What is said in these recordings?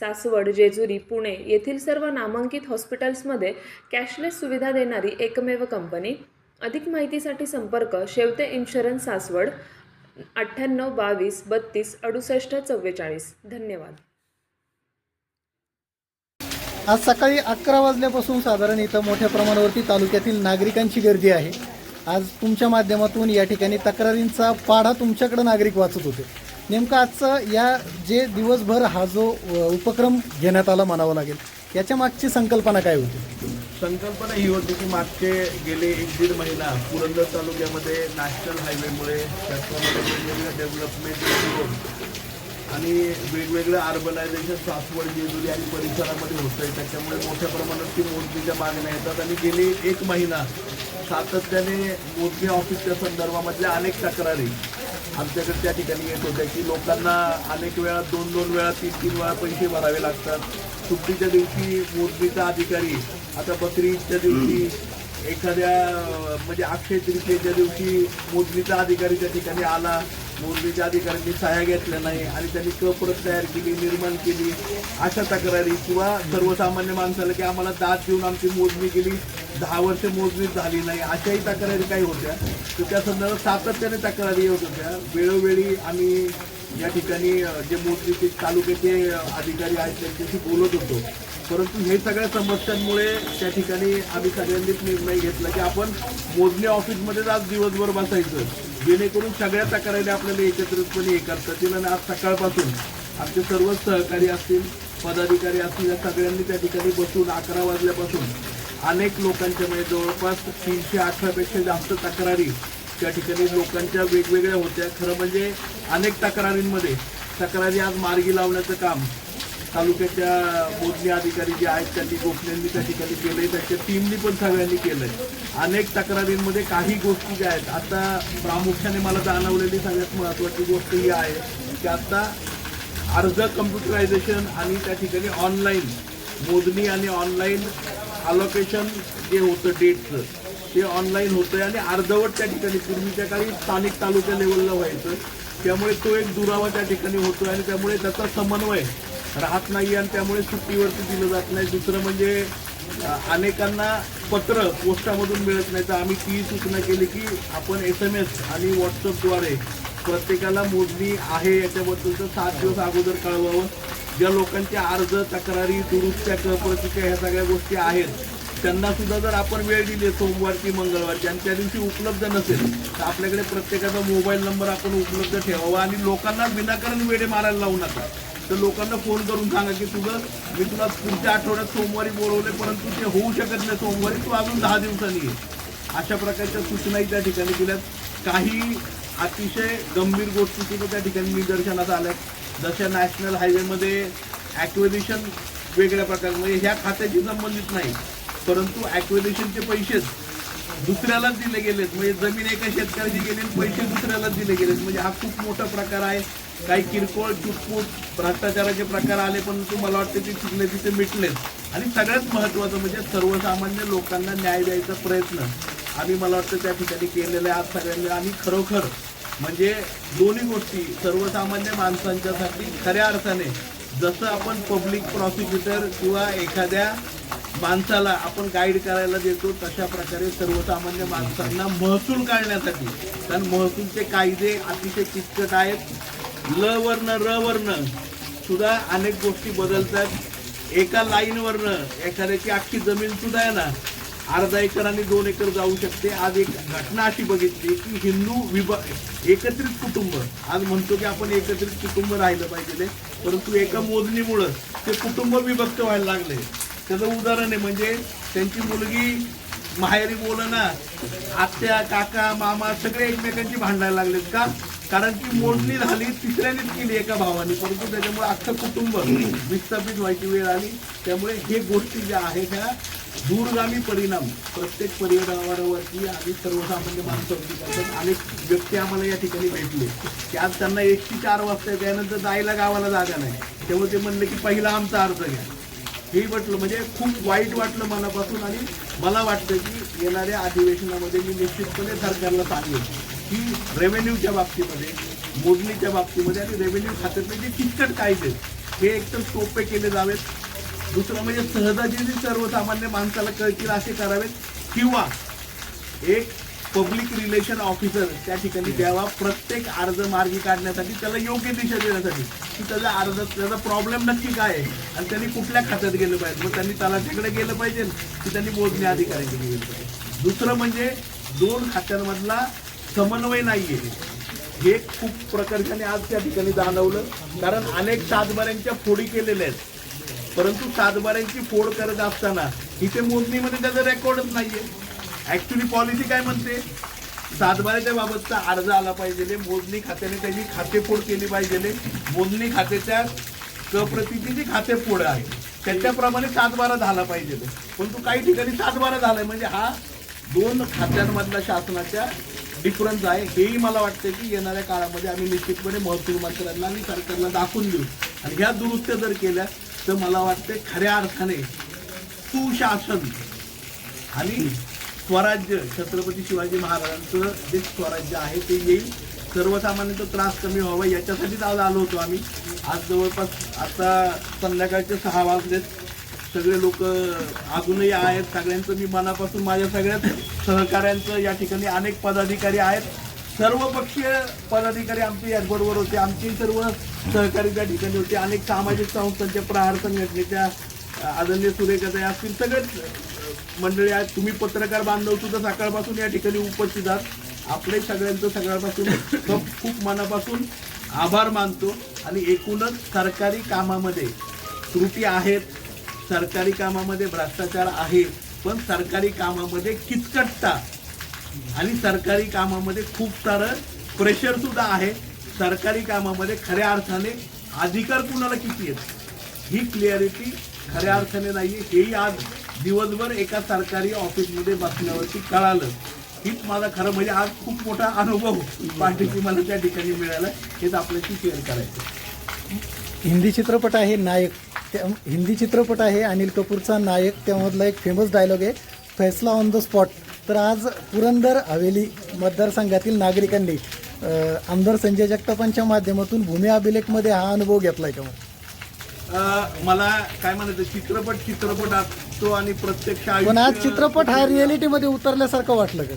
सासवड जेजुरी पुणे येथील सर्व नामांकित हॉस्पिटल्समध्ये कॅशलेस सुविधा देणारी एकमेव कंपनी. अधिक माहितीसाठी संपर्क शेवते इन्शुरन्स सासवड अठ्ठ्याण्णव बावीस बत्तीस अडुसष्ट चव्वेचाळीस. धन्यवाद. आज सकाळी अकरा वाजल्यापासून साधारण इथं मोठ्या प्रमाणावरती तालुक्यातील नागरिकांची गर्दी आहे. आज तुमच्या माध्यमातून या ठिकाणी तक्रारींचा पाढा तुमच्याकडे नागरिक वाचत होते. नेमकं आजचं या जे दिवसभर हा जो उपक्रम घेण्यात आला म्हणावा लागेल याच्या मागची संकल्पना काय होती? संकल्पना ही होती की मागचे गेले एक दीड महिना पुरंदर तालुक्यामध्ये नॅशनल हायवेमुळे त्याच्यामध्ये वेगवेगळ्या डेव्हलपमेंट आणि वेगवेगळं अर्बनायझेशन सासवड जेजुरी आणि परिसरामध्ये होतं आहे त्याच्यामुळे मोठ्या प्रमाणात ती मोजणीच्या मागण्या येतात आणि गेले एक महिना सातत्याने मोजणी ऑफिसच्या संदर्भामधल्या अनेक तक्रारी आमच्याकडे त्या ठिकाणी येत होत्या की लोकांना अनेक वेळा दोन दोन वेळा तीन तीन वेळा पैसे भरावे लागतात. सुट्टीच्या दिवशी मोजणीचा अधिकारी आता बकरी ईदच्या दिवशी एखाद्या म्हणजे अक्षय तृतीयेच्या दिवशी मोजणीचा अधिकारी त्या ठिकाणी आला. मोजणीच्या अधिकाऱ्यांनी सहाय्या घेतल्या नाही आणि त्यांनी कपरत तयार केली निर्माण केली. अशा तक्रारी किंवा सर्वसामान्य माणसाला की आम्हाला दात देऊन आमची मोजणी केली. दहा वर्ष मोजणी झाली नाही. अशाही तक्रारी काही होत्या. तर त्या संदर्भात सातत्याने तक्रारी येत होत्या. वेळोवेळी आम्ही या ठिकाणी जे मोजणीचे तालुक्याचे अधिकारी आहेत त्यांच्याशी बोलत होतो. परंतु हे सगळ्या समस्यांमुळे त्या ठिकाणी आम्ही सगळ्यांनीच निर्णय घेतला की आपण मोजणी ऑफिसमध्येच आज दिवसभर बसायचं. जेणेकरून सगळ्या तक्रारी आपल्याला एकत्रितपणे हे करता येतील आणि आज सकाळपासून आमचे सर्व सहकारी असतील पदाधिकारी असतील या सगळ्यांनी त्या ठिकाणी बसून अकरा वाजल्यापासून अनेक लोकांच्या म्हणजे जवळपास तीनशे अठरापेक्षा जास्त तक्रारी त्या ठिकाणी लोकांच्या वेगवेगळ्या होत्या. खरं म्हणजे अनेक तक्रारींमध्ये तक्रारी आज मार्गी लावण्याचं काम तालुक्याच्या मोजणी अधिकारी जे आहेत त्यांनी गोखलेंनी त्या ठिकाणी केलं आहे त्यांच्या टीमनी पण सगळ्यांनी केलं आहे अनेक तक्रारींमध्ये काही गोष्टी ज्या आहेत आता प्रामुख्याने मला जाणवलेली सगळ्यात महत्त्वाची गोष्ट ही आहे की आता अर्ज कम्प्युटरायझेशन आणि त्या ठिकाणी ऑनलाईन मोजणी आणि ऑनलाईन अलोकेशन जे होतं डेटचं ते ऑनलाईन होतंय आणि अर्धवट त्या ठिकाणी पूर्वीच्या काळी स्थानिक तालुक्या लेवलला व्हायचं त्यामुळे तो एक दुरावा त्या ठिकाणी होतोय आणि त्यामुळे त्याचा समन्वय राहत नाही आणि त्यामुळे सुट्टीवरती दिलं जात नाही. दुसरं म्हणजे अनेकांना पत्र पोस्टामधून मिळत नाही. तर आम्ही ती सूचना केली की आपण एस एम एस आणि व्हॉट्सअपद्वारे प्रत्येकाला मोजणी आहे याच्याबद्दलचं सात दिवस अगोदर कळवावं. ज्या लोकांचे अर्ज तक्रारी दुरुस्त्या कप्रतिक्रिया ह्या सगळ्या गोष्टी आहेत त्यांना सुद्धा जर आपण वेळ दिली सोमवारची मंगळवारची आणि त्या दिवशी उपलब्ध नसेल तर आपल्याकडे प्रत्येकाचा मोबाईल नंबर आपण उपलब्ध ठेवावा आणि लोकांना विनाकारण वेळे मारायला लावू नका. तर लोकांना फोन करून सांगा की तुझं मी तुला पुढच्या आठवड्यात सोमवारी बोलवले परंतु ते होऊ शकत नाही सोमवारी तू अजून दहा दिवसांनी ये. अशा प्रकारच्या सूचनाही त्या ठिकाणी दिल्यात. काही अतिशय गंभीर गोष्टी सुद्धा त्या ठिकाणी निदर्शनात आल्यात. जशा नॅशनल हायवेमध्ये ॲक्विजिशन वेगळ्या प्रकारे म्हणजे ह्या खात्याशी संबंधित नाही परंतु ॲक्विजिशनचे पैसेच दुसऱ्यालाच दिले गेलेत. म्हणजे जमीन एका शेतकऱ्याची गेली आणि पैसे दुसऱ्यालाच दिले गेलेत. म्हणजे हा खूप मोठा प्रकार आहे. काही किरकोळ चुटपूट भ्रष्टाचाराचे प्रकार आले पण मला वाटतं ते तिथले तिथे मिटलेत. आणि सगळ्यात महत्त्वाचं म्हणजे सर्वसामान्य लोकांना न्याय द्यायचा प्रयत्न आम्ही मला वाटतं त्या ठिकाणी केलेले आहे आज सगळ्यांनी. आणि खरोखर म्हणजे दोन्ही गोष्टी सर्वसामान्य माणसांच्यासाठी खऱ्या अर्थाने जसं आपण पब्लिक प्रॉसिक्युटर किंवा एखाद्या माणसाला आपण गाईड करायला देतो तशा प्रकारे सर्वसामान्य माणसांना महसूल काढण्यासाठी. कारण महसूलचे कायदे अतिशय किचकट आहेत. ल वर्ण र वर्ण. सुद्धा अनेक गोष्टी बदलतात. एका लाईनवरनं एखाद्याची अख्खी जमीन सुद्धा आहे ना अर्धा एकर आणि दोन एकर जाऊ शकते. आज एक घटना अशी बघितली की हिंदू विभा एकत्रित कुटुंब. आज म्हणतो की आपण एकत्रित कुटुंब राहिलं पाहिजे परंतु एका मोजणीमुळं ते कुटुंब विभक्त व्हायला लागले. त्याचं उदाहरण आहे म्हणजे त्यांची मुलगी माहेरी बोल ना आत्या काका मामा सगळे एकमेकांची भांडायला लागलेत का? कारण की मोडणी झाली तिसऱ्यानेच केली एका भावाने. परंतु त्याच्यामुळे अख्खं कुटुंब विस्थापित व्हायची वेळ आली. त्यामुळे हे गोष्टी ज्या आहेत ह्या दूरगामी परिणाम प्रत्येक परिवारावरती आणि सर्वसामान्य माणसावरती करतात अनेक व्यक्ती आम्हाला या ठिकाणी भेटले. की आज त्यांना एकशे चार वाजता त्यानंतर जायला गावाला जागा नाही. तेव्हा ते म्हणले की पहिला आमचा अर्ज घ्या. हेही वाटलं म्हणजे खूप वाईट वाटलं मनापासून आणि मला वाटतं की येणाऱ्या अधिवेशनामध्ये मी निश्चितपणे सरकारला सांगेन की रेव्हेन्यूच्या बाबतीमध्ये मोजणीच्या बाबतीमध्ये आणि रेव्हेन्यू खात्यातले जे किचकट कायदे हे एकदम सोपे केले जावेत. दुसरं म्हणजे सहजाची सर्वसामान्य माणसाला कळतील असे करावेत. किंवा एक पब्लिक रिलेशन ऑफिसर त्या ठिकाणी द्यावा. प्रत्येक अर्ज मार्गी काढण्यासाठी त्याला योग्य दिशा देण्यासाठी. की त्याचा अर्ज त्याचा प्रॉब्लेम नक्की काय आहे? आणि त्यांनी कुठल्या खात्यात गेलं पाहिजे? मग त्यांनी तलाठ्याकडे गेलं पाहिजे की त्यांनी मोजणी अधिकाऱ्याकडे गेलं पाहिजे. दुसरं म्हणजे दोन खात्यांमधला समन्वय नाहीये. हे खूप प्रकर्षाने आज त्या ठिकाणी जाणवलं. कारण अनेक सातबाऱ्यांच्या फोडी केलेल्या आहेत. परंतु सातबाऱ्यांची फोड करत असताना इथे मोजणीमध्ये त्याचा रेकॉर्डच नाहीये. ऍक्च्युली पॉलिसी काय म्हणते? सातबाऱ्याच्या बाबतचा अर्ज आला पाहिजे. मोजणी खात्याने त्याची खातेफोड केली पाहिजे. मोजणी खात्याच्या कप्रतीची जी खातेफोड आहे. त्याच्याप्रमाणे सातबारा झाला पाहिजे. परंतु काही ठिकाणी सातबारा झालाय. म्हणजे हा दोन खात्यांमधला शासनाच्या डिफरन्स आहे. हेही मला वाटतं की येणाऱ्या काळामध्ये आम्ही निश्चितपणे महसूल मंत्र्यांना आणि सरकारला दाखवून देऊ. आणि ह्या दुरुस्त्या जर केल्या तर मला वाटते खऱ्या अर्थाने सुशासन आणि स्वराज्य छत्रपती शिवाजी महाराजांचं जे स्वराज्य आहे ते येईल. सर्वसामान्यांचा त्रास कमी व्हावा याच्यासाठीच आज आलो होतो आम्ही. आज जवळपास आता संध्याकाळचे सहा वाजलेत. सगळे लोक अजूनही आहेत. सगळ्यांचं मी मनापासून माझ्या सगळ्याच सहकाऱ्यांचं या ठिकाणी अनेक पदाधिकारी आहेत. सर्व पक्षीय पदाधिकारी आमचे याचबरोबर होते. आमचे सर्व सहकारी त्या ठिकाणी होते. अनेक सामाजिक संस्थांच्या प्रहार संघटनेच्या आदरणीय सुरेखाताई असतील सगळेच मंडळी आहेत. तुम्ही पत्रकार बांधव सुद्धा सकाळपासून या ठिकाणी उपस्थित आहात. आपले सगळ्यांचं सगळ्यापासून खूप मनापासून आभार मानतो. आणि एकूणच सरकारी कामामध्ये त्रुटी आहेत. सरकारी कामामध्ये भ्रष्टाचार आहे पण सरकारी कामामध्ये किचकटता. आणि सरकारी कामामध्ये खूप सारं प्रेशर सुद्धा आहे. सरकारी कामामध्ये खऱ्या अर्थाने अधिकार कुणाला किती आहेत? ही क्लिअरिटी खऱ्या अर्थाने नाहीये. हेही आज दिवसभर एका सरकारी ऑफिसमध्ये बसल्यावरती कळालं. हीच माझा खरं म्हणजे आज खूप मोठा अनुभव पाठीशी मला त्या ठिकाणी मिळाला. हेच आपल्याशी शेअर करायचं हिंदी चित्रपट आहे नायक. त्या हिंदी चित्रपट आहे अनिल कपूरचा नायक. त्यामधला एक फेमस डायलॉग आहे फैसला ऑन द स्पॉट तर आज पुरंदर हवेली मतदारसंघातील नागरिकांनी आमदार संजय जगतापांच्या माध्यमातून भूमी अभिलेखमध्ये हा अनुभव घेतलाय का? मग? अं, मला काय म्हणायचं चित्रपट चित्रपट असतो आणि प्रत्यक्ष पण आज चित्रपट हा रिअलिटीमध्ये उतरल्यासारखं वाटलं का?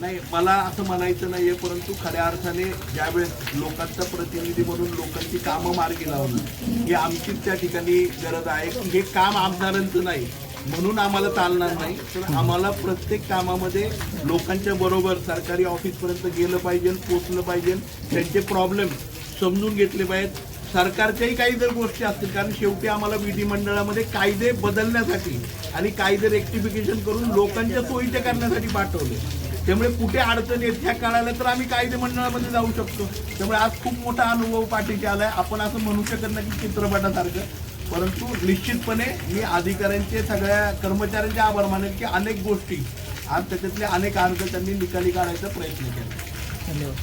नाही मला असं म्हणायचं नाहीये परंतु खऱ्या अर्थाने ज्यावेळेस लोकांचा प्रतिनिधी म्हणून लोकांची कामं मार्गी लावणं ही आमचीच त्या ठिकाणी गरज आहे. की हे काम आमदारांचं नाही म्हणून आम्हाला चालणार नाही. तर आम्हाला प्रत्येक कामामध्ये लोकांच्या बरोबर सरकारी ऑफिसपर्यंत गेलं पाहिजे पोचलं पाहिजे. त्यांचे प्रॉब्लेम समजून घेतले पाहिजेत. सरकारच्याही काही जर गोष्टी असतील कारण शेवटी आम्हाला विधिमंडळामध्ये कायदे बदलण्यासाठी आणि कायदे रेक्टिफिकेशन करून लोकांच्या सोयीचे करण्यासाठी पाठवले. त्यामुळे कुठे अडचण येत ह्या कळाल्या तर आम्ही कायदे मंडळामध्ये जाऊ शकतो. त्यामुळे आज खूप मोठा अनुभव पाठीशी आलाय. आपण असं म्हणू शकत नाही की चित्रपटासारखं. परंतु निश्चितपणे मी अधिकाऱ्यांचे सगळ्या कर्मचाऱ्यांचे आभार मानेल की अनेक गोष्टी आज त्याच्यातले अनेक अर्ज त्यांनी निकाली काढायचा प्रयत्न केला. धन्यवाद.